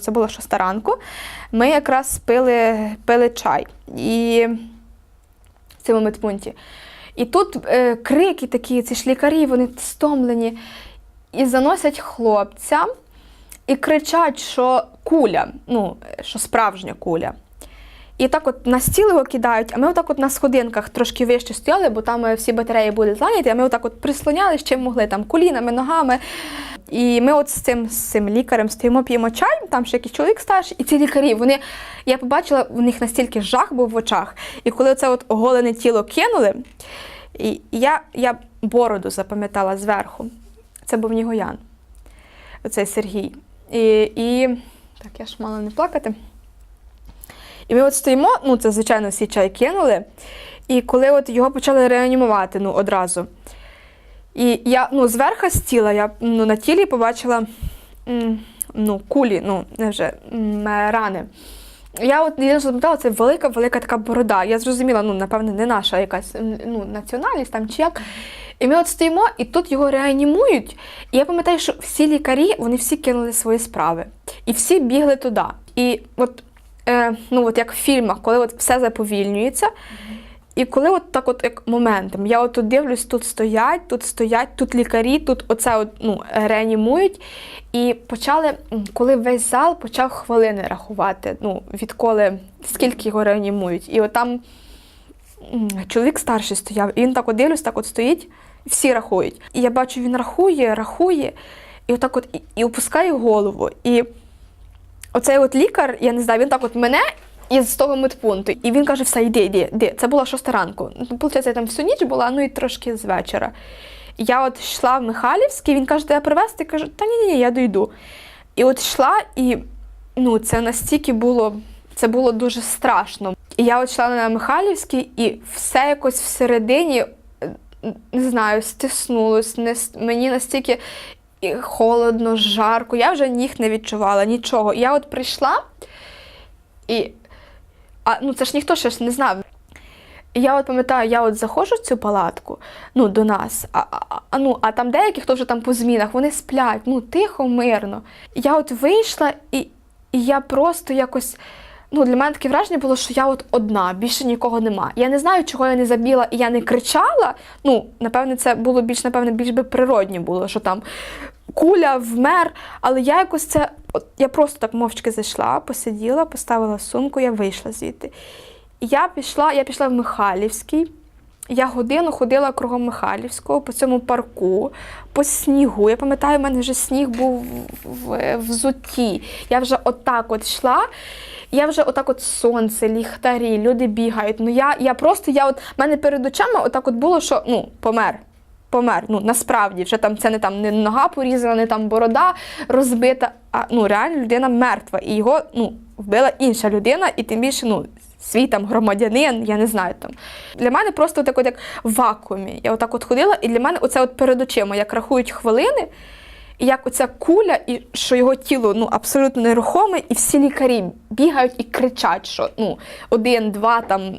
Це було шоста ранку. Ми якраз пили, пили чай і в цьому медпункті. І тут е, крики такі, ці ж лікарі, вони стомлені, і заносять хлопця і кричать, що куля, ну, що справжня куля. І так от на стіл його кидають, а ми отак от на сходинках трошки вище стояли, бо там е, всі батареї були зайняті, а ми отак от прислонялись чим могли, там колінами, ногами. І ми от з цим, з цим лікарем стоїмо, п'ємо чай, там ще якийсь чоловік старший, і ці лікарі, вони, я побачила, у них настільки жах був в очах. І коли це от оголене тіло кинули, і я, я бороду запам'ятала зверху. Це був Нігоян, оцей Сергій. І, і так, я ж мала не плакати. І ми от стоїмо, ну це, звичайно, всі чай кинули. І коли от його почали реанімувати ну, одразу. І я ну, зверху з тіла, я ну, на тілі побачила ну, кулі, ну, не вже рани. Я от що запам'ятала, це велика-велика така борода. Я зрозуміла, ну, напевне, не наша якась ну, національність там чи як. І ми от стоїмо, і тут його реанімують. І я пам'ятаю, що всі лікарі, вони всі кинули свої справи. І всі бігли туди. І от, е, ну, от як в фільмах, коли от все заповільнюється. І коли от так от як моментом, я от тут дивлюсь, тут стоять, тут стоять, тут лікарі, тут оце от, ну, реанімують. І почали, коли весь зал почав хвилини рахувати, ну, відколи скільки його реанімують. І от там чоловік старший стояв, і він так от дивлюсь, так от стоїть, всі рахують. І я бачу, він рахує, рахує, і отак от і, і опускає голову. І оцей от лікар, я не знаю, він так от мене із того медпункту. І він каже: все, йди, йди, йди. Це була шоста ранку. Ну, Получається, я там всю ніч була, ну і трошки з вечора. Я от йшла в Михайлівський, він каже, тебе привезти? Я кажу, та ні, ні, ні, я дойду. І от йшла, і ну, це настільки було, це було дуже страшно. І я от йшла на Михайлівський, і все якось всередині, е, не знаю, стиснулось, не, мені настільки і холодно, жарко. Я вже ніг не відчувала, нічого. Я от прийшла, і а, ну, це ж ніхто ще ж не знав. Я от пам'ятаю, я от заходжу в цю палатку, ну, до нас, а, а, ну, а там деякі, хто вже там по змінах, вони сплять, ну, тихо, мирно. Я от вийшла, і, і я просто якось. Ну, для мене таке враження було, що я от одна, більше нікого нема. Я не знаю, чого я не забіла і я не кричала. Ну, напевне, це було більш, напевне, більш би природні було, що там куля, вмер. Але я якось це. От, я просто так мовчки зайшла, посиділа, поставила сумку, я вийшла звідти. Я пішла, я пішла в Михайлівський. Я годину ходила кругом Михайлівського по цьому парку, по снігу. Я пам'ятаю, в мене вже сніг був в, взутті. Я вже отак от йшла. Я вже отак от сонце, ліхтарі, люди бігають. Ну я, я просто, я от, мене перед очами отак от було, що ну, помер. Помер. Ну, насправді, вже там це не там не нога порізана, не там борода розбита, а ну реально людина мертва. І його ну, вбила інша людина, і тим більше, ну, свій там громадянин, я не знаю там. Для мене просто так от як в вакуумі. Я отак от ходила, і для мене оце от перед очима, як рахують хвилини, і як оця куля, і що його тіло ну, абсолютно нерухоме, і всі лікарі бігають і кричать, що ну, один, два, там